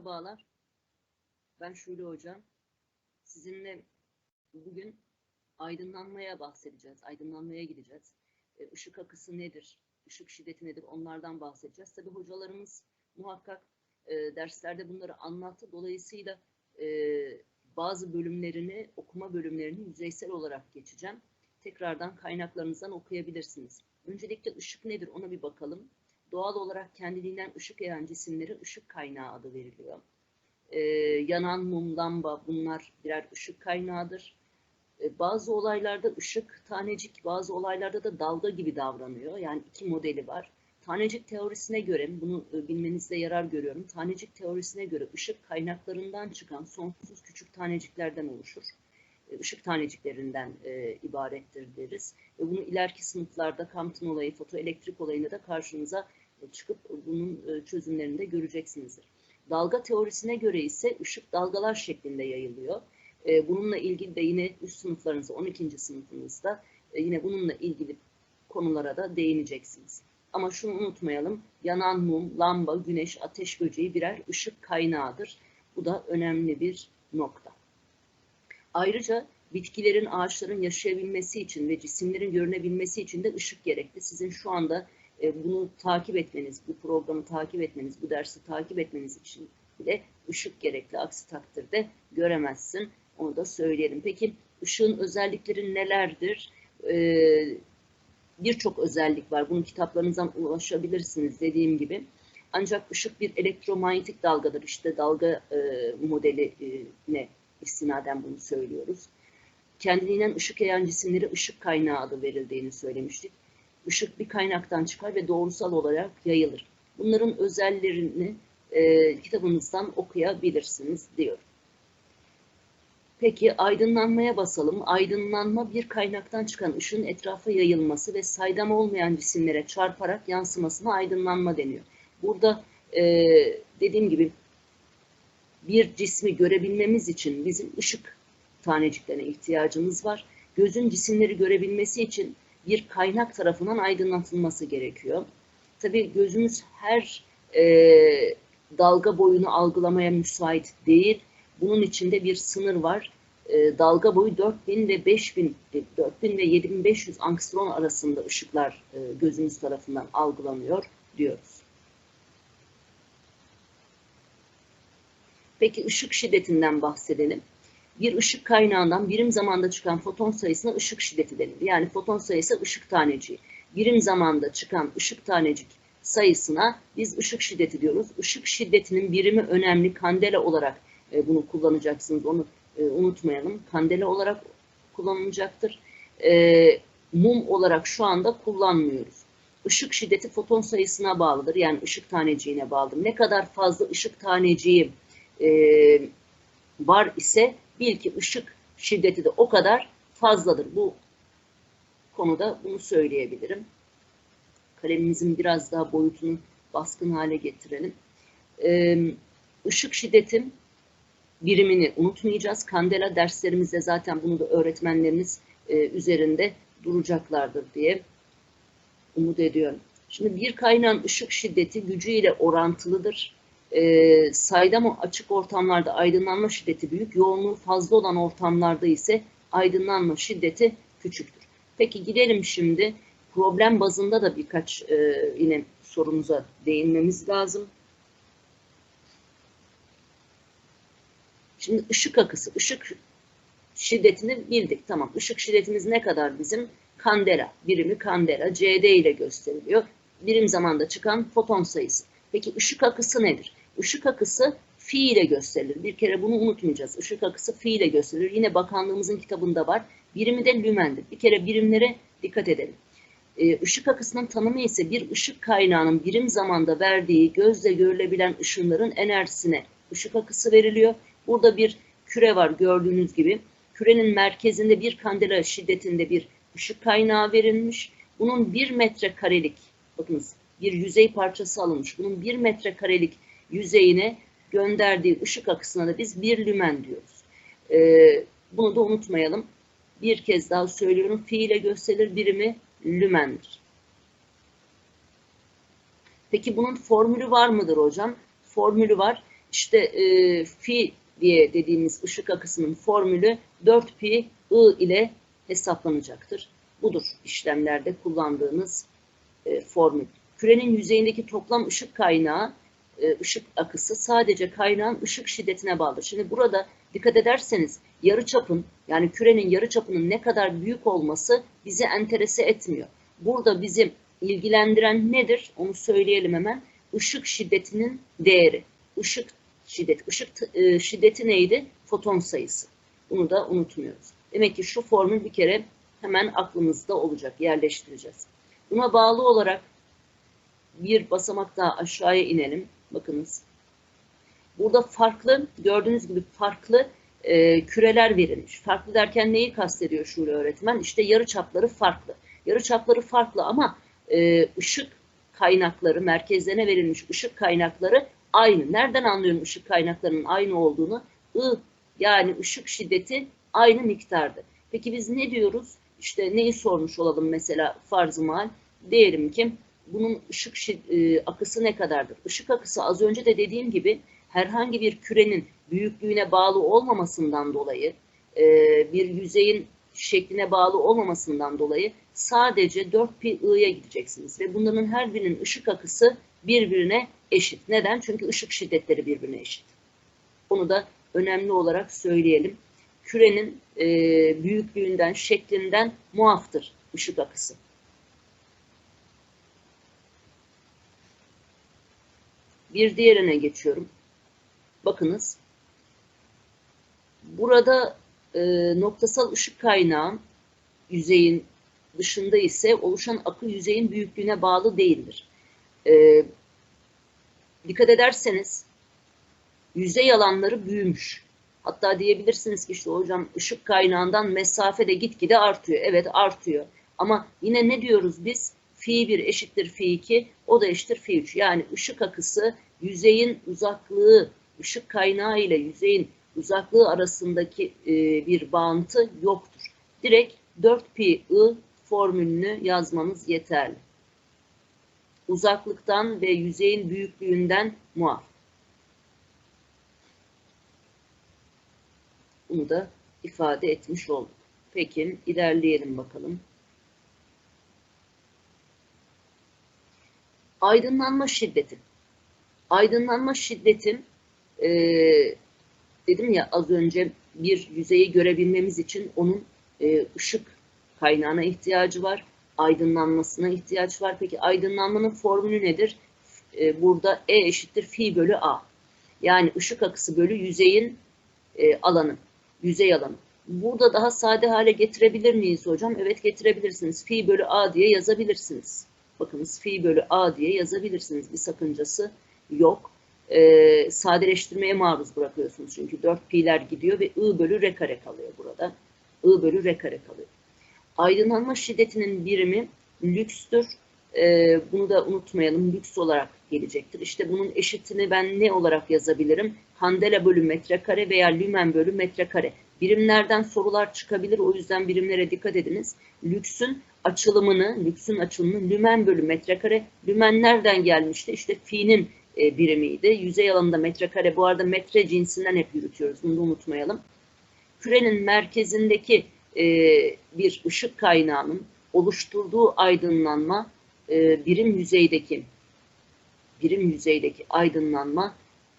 Merhabalar. Ben Şule Hocam. Sizinle bugün aydınlanmaya bahsedeceğiz. Aydınlanmaya gideceğiz. E, Işık akısı nedir? Işık şiddeti nedir? Onlardan bahsedeceğiz. Tabii hocalarımız muhakkak e, derslerde bunları anlattı. Dolayısıyla e, bazı bölümlerini, okuma bölümlerini yüzeysel olarak geçeceğim. Tekrardan kaynaklarınızdan okuyabilirsiniz. Öncelikle ışık nedir ona bir bakalım. Doğal olarak kendiliğinden ışık yayan cisimlere ışık kaynağı adı veriliyor. Ee, yanan mum, lamba bunlar birer ışık kaynağıdır. Ee, bazı olaylarda ışık tanecik, bazı olaylarda da dalga gibi davranıyor. Yani iki modeli var. Tanecik teorisine göre, bunu e, bilmenizde yarar görüyorum. Tanecik teorisine göre ışık kaynaklarından çıkan sonsuz küçük taneciklerden oluşur. E, ışık taneciklerinden e, ibarettir deriz. Ve bunu ileriki sınıflarda Compton olayı, fotoelektrik olayında da karşınıza çıkıp bunun e, çözümlerini de göreceksinizdir. Dalga teorisine göre ise ışık dalgalar şeklinde yayılıyor. E, bununla ilgili de yine üst sınıflarınızda, 12. sınıfınızda e, yine bununla ilgili konulara da değineceksiniz. Ama şunu unutmayalım, yanan mum, lamba, güneş, ateş böceği birer ışık kaynağıdır. Bu da önemli bir nokta. Ayrıca bitkilerin, ağaçların yaşayabilmesi için ve cisimlerin görünebilmesi için de ışık gerekli. Sizin şu anda e, bunu takip etmeniz, bu programı takip etmeniz, bu dersi takip etmeniz için bile ışık gerekli. Aksi takdirde göremezsin. Onu da söyleyelim. Peki ışığın özellikleri nelerdir? Ee, Birçok özellik var. Bunun kitaplarınızdan ulaşabilirsiniz dediğim gibi. Ancak ışık bir elektromanyetik dalgadır. İşte dalga e, modeline istinaden bunu söylüyoruz. Kendiliğinden ışık yayan cisimlere ışık kaynağı adı verildiğini söylemiştik ışık bir kaynaktan çıkar ve doğrusal olarak yayılır. Bunların özellerini e, kitabınızdan okuyabilirsiniz diyor. Peki aydınlanmaya basalım. Aydınlanma bir kaynaktan çıkan ışığın etrafa yayılması ve saydam olmayan cisimlere çarparak yansımasına aydınlanma deniyor. Burada e, dediğim gibi bir cismi görebilmemiz için bizim ışık taneciklerine ihtiyacımız var. Gözün cisimleri görebilmesi için bir kaynak tarafından aydınlatılması gerekiyor. Tabii gözümüz her e, dalga boyunu algılamaya müsait değil. Bunun içinde bir sınır var. E, dalga boyu 4000 ve 5000, 4000 ve 7500 angstrom arasında ışıklar e, gözümüz tarafından algılanıyor diyoruz. Peki ışık şiddetinden bahsedelim bir ışık kaynağından birim zamanda çıkan foton sayısına ışık şiddeti denir. Yani foton sayısı ışık taneciği. Birim zamanda çıkan ışık tanecik sayısına biz ışık şiddeti diyoruz. Işık şiddetinin birimi önemli. Kandela olarak e, bunu kullanacaksınız. Onu e, unutmayalım. Kandela olarak kullanılacaktır. E, mum olarak şu anda kullanmıyoruz. Işık şiddeti foton sayısına bağlıdır. Yani ışık taneciğine bağlıdır. Ne kadar fazla ışık taneciği var ise bil ki ışık şiddeti de o kadar fazladır. Bu konuda bunu söyleyebilirim. Kalemimizin biraz daha boyutunu baskın hale getirelim. Ee, ışık şiddetin birimini unutmayacağız. Kandela derslerimizde zaten bunu da öğretmenlerimiz e, üzerinde duracaklardır diye umut ediyorum. Şimdi bir kaynağın ışık şiddeti gücüyle orantılıdır e, saydam açık ortamlarda aydınlanma şiddeti büyük, yoğunluğu fazla olan ortamlarda ise aydınlanma şiddeti küçüktür. Peki gidelim şimdi problem bazında da birkaç e, yine sorumuza değinmemiz lazım. Şimdi ışık akısı, ışık şiddetini bildik. Tamam, ışık şiddetimiz ne kadar bizim? Kandela, birimi kandela, CD ile gösteriliyor. Birim zamanda çıkan foton sayısı. Peki ışık akısı nedir? Işık akısı fi ile gösterilir. Bir kere bunu unutmayacağız. Işık akısı fi ile gösterilir. Yine bakanlığımızın kitabında var. Birimi de lümendir. Bir kere birimlere dikkat edelim. Işık akısının tanımı ise bir ışık kaynağının birim zamanda verdiği gözle görülebilen ışınların enerjisine ışık akısı veriliyor. Burada bir küre var gördüğünüz gibi. Kürenin merkezinde bir kandela şiddetinde bir ışık kaynağı verilmiş. Bunun bir metre karelik, bakınız bir yüzey parçası alınmış. Bunun bir metre karelik yüzeyine gönderdiği ışık akısına da biz bir lümen diyoruz. Ee, bunu da unutmayalım. Bir kez daha söylüyorum. Fiile gösterilir birimi lümendir. Peki bunun formülü var mıdır hocam? Formülü var. işte e, fi diye dediğimiz ışık akısının formülü 4 pi I ile hesaplanacaktır. Budur işlemlerde kullandığımız e, formül. Kürenin yüzeyindeki toplam ışık kaynağı, ışık akısı sadece kaynağın ışık şiddetine bağlı. Şimdi burada dikkat ederseniz yarı çapın yani kürenin yarı çapının ne kadar büyük olması bizi enterese etmiyor. Burada bizi ilgilendiren nedir? Onu söyleyelim hemen. Işık şiddetinin değeri. Işık şiddet. Işık e, şiddeti neydi? Foton sayısı. Bunu da unutmuyoruz. Demek ki şu formül bir kere hemen aklımızda olacak. Yerleştireceğiz. Buna bağlı olarak bir basamak daha aşağıya inelim. Bakınız. Burada farklı, gördüğünüz gibi farklı e, küreler verilmiş. Farklı derken neyi kastediyor Şule öğretmen? İşte yarı çapları farklı. Yarı çapları farklı ama e, ışık kaynakları, merkezlerine verilmiş ışık kaynakları aynı. Nereden anlıyorum ışık kaynaklarının aynı olduğunu? I yani ışık şiddeti aynı miktarda. Peki biz ne diyoruz? İşte neyi sormuş olalım mesela farz-ı mal? Diyelim ki bunun ışık e, akısı ne kadardır? Işık akısı az önce de dediğim gibi herhangi bir kürenin büyüklüğüne bağlı olmamasından dolayı, e, bir yüzeyin şekline bağlı olmamasından dolayı sadece 4 pi i'ye gideceksiniz. Ve bunların her birinin ışık akısı birbirine eşit. Neden? Çünkü ışık şiddetleri birbirine eşit. Onu da önemli olarak söyleyelim. Kürenin e, büyüklüğünden, şeklinden muaftır ışık akısı. Bir diğerine geçiyorum. Bakınız. Burada e, noktasal ışık kaynağı yüzeyin dışında ise oluşan akı yüzeyin büyüklüğüne bağlı değildir. E, dikkat ederseniz yüzey alanları büyümüş. Hatta diyebilirsiniz ki işte hocam ışık kaynağından mesafe de gitgide artıyor. Evet artıyor. Ama yine ne diyoruz biz? Fi 1 eşittir fi 2, o da eşittir fi 3. Yani ışık akısı yüzeyin uzaklığı, ışık kaynağı ile yüzeyin uzaklığı arasındaki e, bir bağıntı yoktur. Direkt 4 pi i formülünü yazmamız yeterli. Uzaklıktan ve yüzeyin büyüklüğünden muaf. Bunu da ifade etmiş olduk. Peki ilerleyelim bakalım. Aydınlanma şiddeti. Aydınlanma şiddeti e, dedim ya az önce bir yüzeyi görebilmemiz için onun e, ışık kaynağına ihtiyacı var. Aydınlanmasına ihtiyaç var. Peki aydınlanmanın formülü nedir? E, burada E eşittir fi bölü A. Yani ışık akısı bölü yüzeyin e, alanı. Yüzey alanı. Burada daha sade hale getirebilir miyiz hocam? Evet getirebilirsiniz. Fi bölü A diye yazabilirsiniz. Bakınız fi bölü A diye yazabilirsiniz. Bir sakıncası yok. Ee, sadeleştirmeye maruz bırakıyorsunuz. Çünkü 4 pi'ler gidiyor ve I bölü R kare kalıyor burada. I bölü R kare kalıyor. Aydınlanma şiddetinin birimi lükstür. Ee, bunu da unutmayalım. Lüks olarak gelecektir. İşte bunun eşitini ben ne olarak yazabilirim? Kandela bölü metrekare veya lümen bölü metrekare. Birimlerden sorular çıkabilir. O yüzden birimlere dikkat ediniz. Lüksün açılımını, lüksün açılımını lümen bölü metrekare. Lümen nereden gelmişti? İşte fi'nin e, birimiydi. Yüzey alanında metrekare. Bu arada metre cinsinden hep yürütüyoruz. Bunu da unutmayalım. Kürenin merkezindeki e, bir ışık kaynağının oluşturduğu aydınlanma e, birim yüzeydeki birim yüzeydeki aydınlanma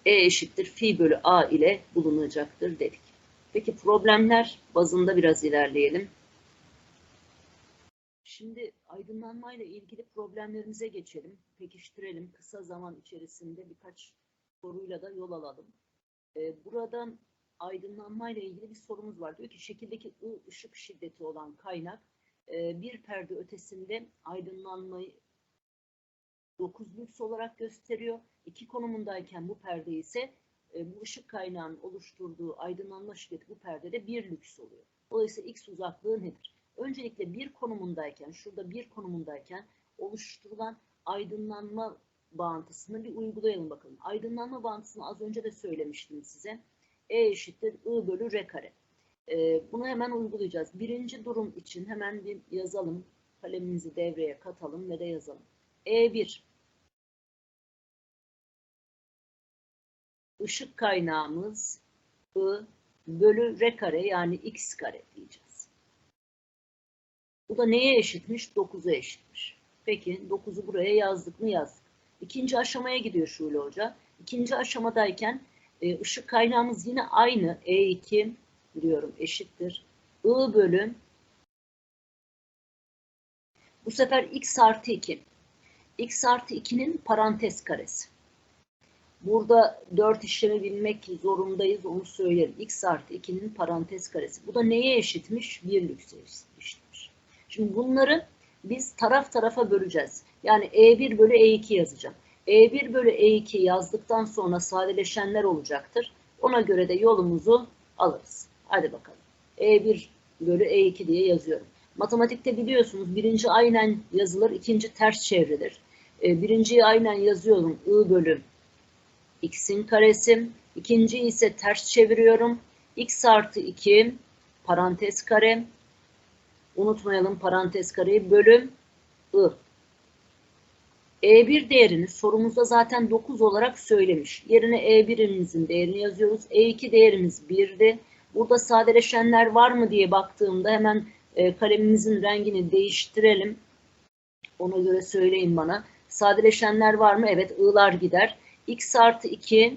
E eşittir fi bölü A ile bulunacaktır dedik. Peki problemler bazında biraz ilerleyelim. Şimdi aydınlanma ile ilgili problemlerimize geçelim, pekiştirelim. Kısa zaman içerisinde birkaç soruyla da yol alalım. Ee, buradan aydınlanma ile ilgili bir sorumuz var. Diyor ki şekildeki I ışık şiddeti olan kaynak e, bir perde ötesinde aydınlanmayı 9 lüks olarak gösteriyor. İki konumundayken bu perde ise e, bu ışık kaynağının oluşturduğu aydınlanma şiddeti bu perdede bir lüks oluyor. Dolayısıyla x uzaklığı nedir? Öncelikle bir konumundayken, şurada bir konumundayken oluşturulan aydınlanma bağıntısını bir uygulayalım bakalım. Aydınlanma bağıntısını az önce de söylemiştim size. E eşittir I bölü R kare. Ee, bunu hemen uygulayacağız. Birinci durum için hemen bir yazalım. Kalemimizi devreye katalım ve de yazalım. E1 ışık kaynağımız I bölü R kare yani X kare diyeceğiz. Bu da neye eşitmiş? 9'a eşitmiş. Peki 9'u buraya yazdık mı yazdık. İkinci aşamaya gidiyor Şule Hoca. İkinci aşamadayken e, ışık kaynağımız yine aynı. E2 diyorum eşittir. I bölü bu sefer x artı 2. x artı 2'nin parantez karesi. Burada 4 işlemi bilmek zorundayız onu söylerim. x artı 2'nin parantez karesi. Bu da neye eşitmiş? 1 lükse eşitmiş. Şimdi bunları biz taraf tarafa böleceğiz. Yani E1 bölü E2 yazacağım. E1 bölü E2 yazdıktan sonra sadeleşenler olacaktır. Ona göre de yolumuzu alırız. Hadi bakalım. E1 bölü E2 diye yazıyorum. Matematikte biliyorsunuz birinci aynen yazılır, ikinci ters çevrilir. E, birinciyi aynen yazıyorum I bölü x'in karesi. İkinci ise ters çeviriyorum. x artı 2 parantez kare. Unutmayalım parantez kareyi bölüm I. E1 değerini sorumuzda zaten 9 olarak söylemiş. Yerine E1'imizin değerini yazıyoruz. E2 değerimiz 1'di. Burada sadeleşenler var mı diye baktığımda hemen e, kalemimizin rengini değiştirelim. Ona göre söyleyin bana. Sadeleşenler var mı? Evet ı'lar gider. x artı 2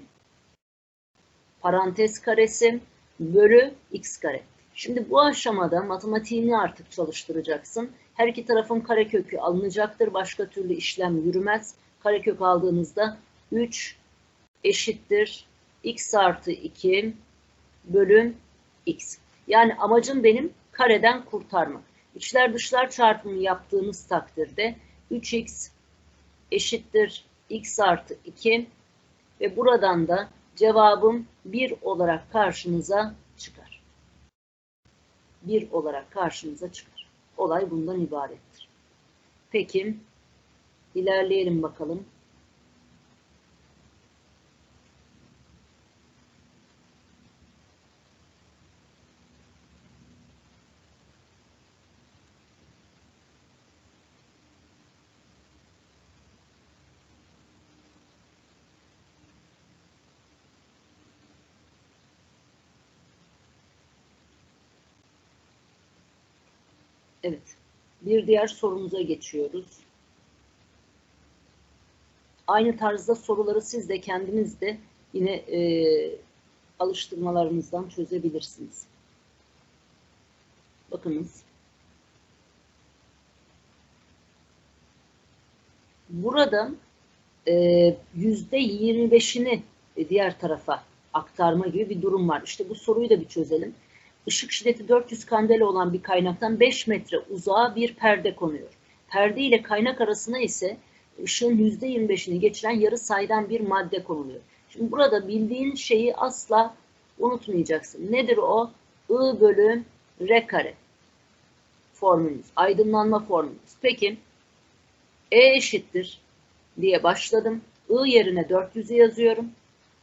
parantez karesi bölü x kare. Şimdi bu aşamada matematiğini artık çalıştıracaksın. Her iki tarafın karekökü alınacaktır. Başka türlü işlem yürümez. Karekök aldığınızda 3 eşittir x artı 2 bölü x. Yani amacım benim kareden kurtarmak. İçler dışlar çarpımı yaptığımız takdirde 3x eşittir x artı 2 ve buradan da cevabım 1 olarak karşınıza çıkar. 1 olarak karşınıza çıkar. Olay bundan ibarettir. Peki ilerleyelim bakalım. Evet. Bir diğer sorumuza geçiyoruz. Aynı tarzda soruları siz de kendiniz de yine e, alıştırmalarınızdan çözebilirsiniz. Bakınız. Burada yüzde 25'ini diğer tarafa aktarma gibi bir durum var. İşte bu soruyu da bir çözelim ışık şiddeti 400 kandela olan bir kaynaktan 5 metre uzağa bir perde konuyor. Perde ile kaynak arasına ise ışığın %25'ini geçiren yarı saydan bir madde konuluyor. Şimdi burada bildiğin şeyi asla unutmayacaksın. Nedir o? I bölü R kare formülümüz. Aydınlanma formülümüz. Peki E eşittir diye başladım. I yerine 400'ü yazıyorum.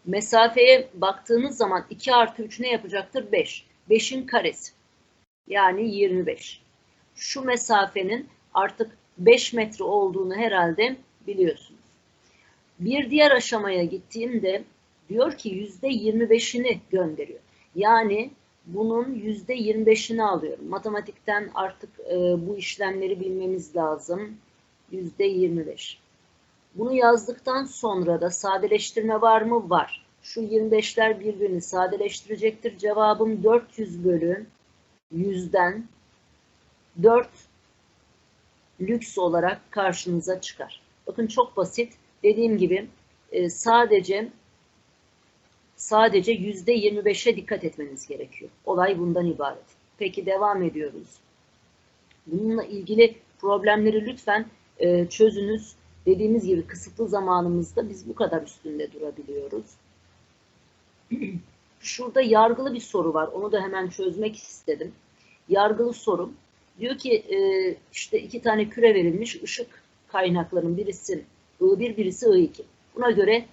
Mesafeye baktığınız zaman 2 artı 3 ne yapacaktır? 5. 5'in karesi. Yani 25. Şu mesafenin artık 5 metre olduğunu herhalde biliyorsunuz. Bir diğer aşamaya gittiğimde diyor ki %25'ini gönderiyor. Yani bunun %25'ini alıyorum. Matematikten artık e, bu işlemleri bilmemiz lazım. %25. Bunu yazdıktan sonra da sadeleştirme var mı? Var. Şu 25'ler birbirini sadeleştirecektir. Cevabım 400 bölü 100'den 4 lüks olarak karşınıza çıkar. Bakın çok basit. Dediğim gibi e, sadece sadece yüzde 25'e dikkat etmeniz gerekiyor. Olay bundan ibaret. Peki devam ediyoruz. Bununla ilgili problemleri lütfen e, çözünüz. Dediğimiz gibi kısıtlı zamanımızda biz bu kadar üstünde durabiliyoruz. Şurada yargılı bir soru var. Onu da hemen çözmek istedim. Yargılı sorum. Diyor ki e, işte iki tane küre verilmiş ışık kaynaklarının birisi I1 birisi I2. Buna göre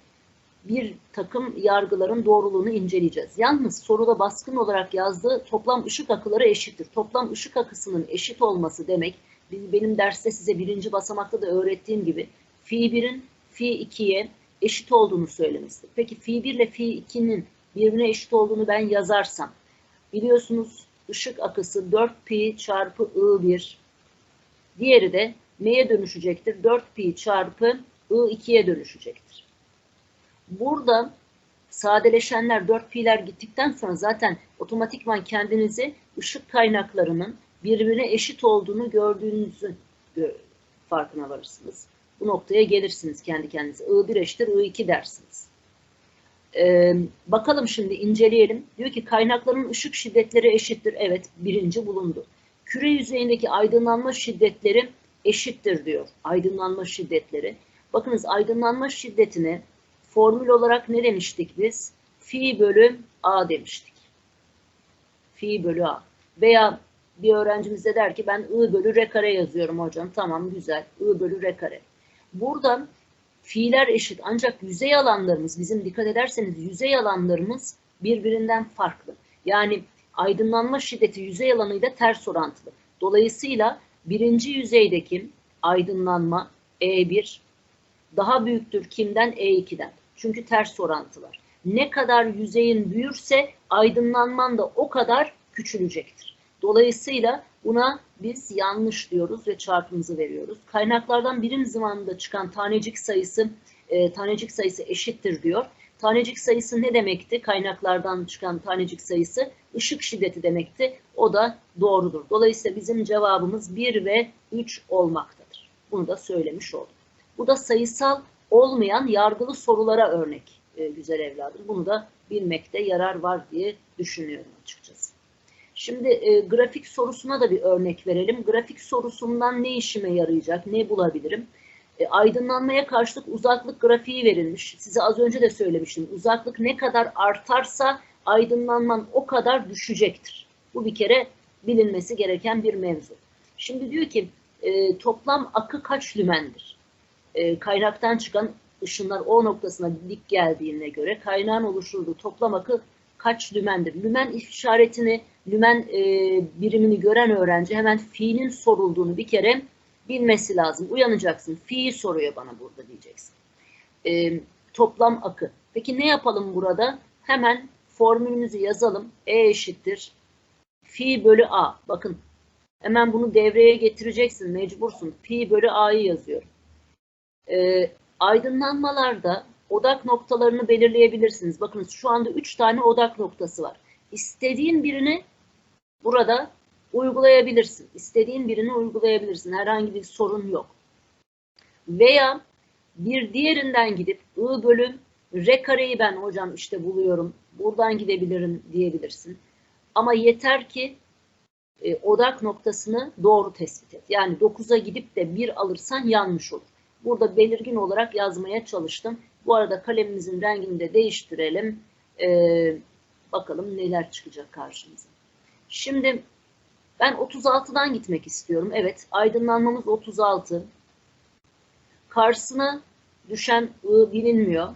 bir takım yargıların doğruluğunu inceleyeceğiz. Yalnız soruda baskın olarak yazdığı toplam ışık akıları eşittir. Toplam ışık akısının eşit olması demek benim derste size birinci basamakta da öğrettiğim gibi fi 1'in fi 2'ye eşit olduğunu söylemesidir. Peki fi 1 ile fi 2'nin birbirine eşit olduğunu ben yazarsam biliyorsunuz ışık akısı 4 pi çarpı I1 diğeri de neye dönüşecektir? 4 pi çarpı I2'ye dönüşecektir. Burada sadeleşenler 4 pi'ler gittikten sonra zaten otomatikman kendinizi ışık kaynaklarının birbirine eşit olduğunu gördüğünüzü farkına varırsınız. Bu noktaya gelirsiniz kendi kendinize. I1 eşittir I2 dersiniz. Ee, bakalım şimdi inceleyelim. Diyor ki kaynakların ışık şiddetleri eşittir. Evet birinci bulundu. Küre yüzeyindeki aydınlanma şiddetleri eşittir diyor. Aydınlanma şiddetleri. Bakınız aydınlanma şiddetine formül olarak ne demiştik biz? Fi bölü A demiştik. Fi bölü A. Veya bir öğrencimiz de der ki ben I bölü R kare yazıyorum hocam. Tamam güzel. I bölü R kare. Buradan fiiller eşit ancak yüzey alanlarımız bizim dikkat ederseniz yüzey alanlarımız birbirinden farklı. Yani aydınlanma şiddeti yüzey alanıyla ters orantılı. Dolayısıyla birinci yüzeydeki aydınlanma E1 daha büyüktür kimden? E2'den. Çünkü ters orantılar. Ne kadar yüzeyin büyürse aydınlanman da o kadar küçülecektir. Dolayısıyla buna biz yanlış diyoruz ve çarpımızı veriyoruz. Kaynaklardan birim zamanında çıkan tanecik sayısı e, tanecik sayısı eşittir diyor. Tanecik sayısı ne demekti? Kaynaklardan çıkan tanecik sayısı ışık şiddeti demekti. O da doğrudur. Dolayısıyla bizim cevabımız 1 ve 3 olmaktadır. Bunu da söylemiş oldum. Bu da sayısal olmayan yargılı sorulara örnek e, güzel evladım. Bunu da bilmekte yarar var diye düşünüyorum açıkçası. Şimdi e, grafik sorusuna da bir örnek verelim. Grafik sorusundan ne işime yarayacak, ne bulabilirim? E, aydınlanmaya karşılık uzaklık grafiği verilmiş. Size az önce de söylemiştim. Uzaklık ne kadar artarsa aydınlanman o kadar düşecektir. Bu bir kere bilinmesi gereken bir mevzu. Şimdi diyor ki e, toplam akı kaç lümendir? E, kaynaktan çıkan ışınlar O noktasına dik geldiğine göre kaynağın oluşturduğu toplam akı kaç lümendir? Lümen işaretini, lümen e, birimini gören öğrenci hemen fiilin sorulduğunu bir kere bilmesi lazım. Uyanacaksın. Fi'yi soruyor bana burada diyeceksin. E, toplam akı. Peki ne yapalım burada? Hemen formülümüzü yazalım. E eşittir. Fi bölü A. Bakın hemen bunu devreye getireceksin. Mecbursun. Pi bölü A'yı yazıyorum. E, aydınlanmalarda odak noktalarını belirleyebilirsiniz. Bakın şu anda 3 tane odak noktası var. İstediğin birini burada uygulayabilirsin. İstediğin birini uygulayabilirsin. Herhangi bir sorun yok. Veya bir diğerinden gidip I bölüm R kareyi ben hocam işte buluyorum. Buradan gidebilirim diyebilirsin. Ama yeter ki e, odak noktasını doğru tespit et. Yani 9'a gidip de 1 alırsan yanlış olur. Burada belirgin olarak yazmaya çalıştım. Bu arada kalemimizin rengini de değiştirelim. Ee, bakalım neler çıkacak karşımıza. Şimdi ben 36'dan gitmek istiyorum. Evet aydınlanmamız 36. Karşısına düşen I bilinmiyor.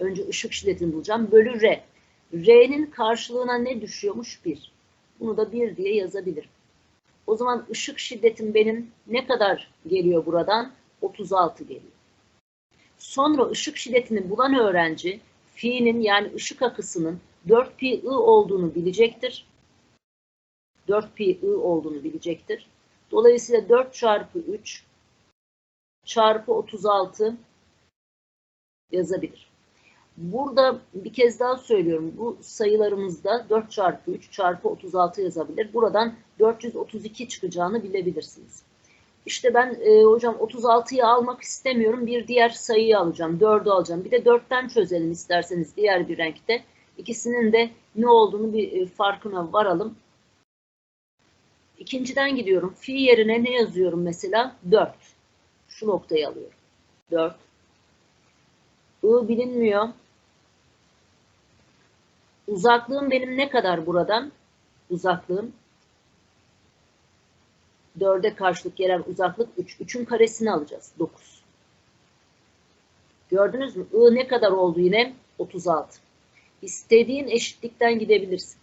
Önce ışık şiddetini bulacağım. Bölü R. R'nin karşılığına ne düşüyormuş? 1. Bunu da 1 diye yazabilirim. O zaman ışık şiddetim benim ne kadar geliyor buradan? 36 geliyor. Sonra ışık şiddetini bulan öğrenci fi'nin yani ışık akısının 4 pi i olduğunu bilecektir. 4 pi i olduğunu bilecektir. Dolayısıyla 4 çarpı 3 çarpı 36 yazabilir. Burada bir kez daha söylüyorum. Bu sayılarımızda 4 çarpı 3 çarpı 36 yazabilir. Buradan 432 çıkacağını bilebilirsiniz. İşte ben e, hocam 36'yı almak istemiyorum. Bir diğer sayıyı alacağım. 4'ü alacağım. Bir de 4'ten çözelim isterseniz diğer bir renkte. İkisinin de ne olduğunu bir e, farkına varalım. İkinciden gidiyorum. Fi yerine ne yazıyorum mesela? 4. Şu noktayı alıyorum. 4. I bilinmiyor. Uzaklığım benim ne kadar buradan? Uzaklığım 4'e karşılık gelen uzaklık 3. 3'ün karesini alacağız. 9. Gördünüz mü? I ne kadar oldu yine? 36. İstediğin eşitlikten gidebilirsin.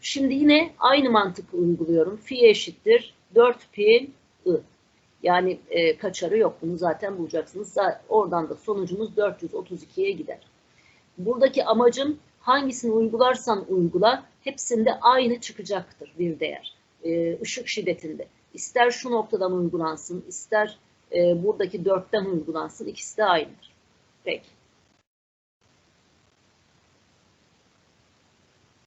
Şimdi yine aynı mantık uyguluyorum. Fi eşittir 4 pi I. Yani e, kaçarı yok. Bunu zaten bulacaksınız. Oradan da sonucumuz 432'ye gider. Buradaki amacım hangisini uygularsan uygula hepsinde aynı çıkacaktır bir değer. E, ışık şiddetinde. İster şu noktadan uygulansın, ister e, buradaki dörtten uygulansın ikisi de aynıdır. Peki.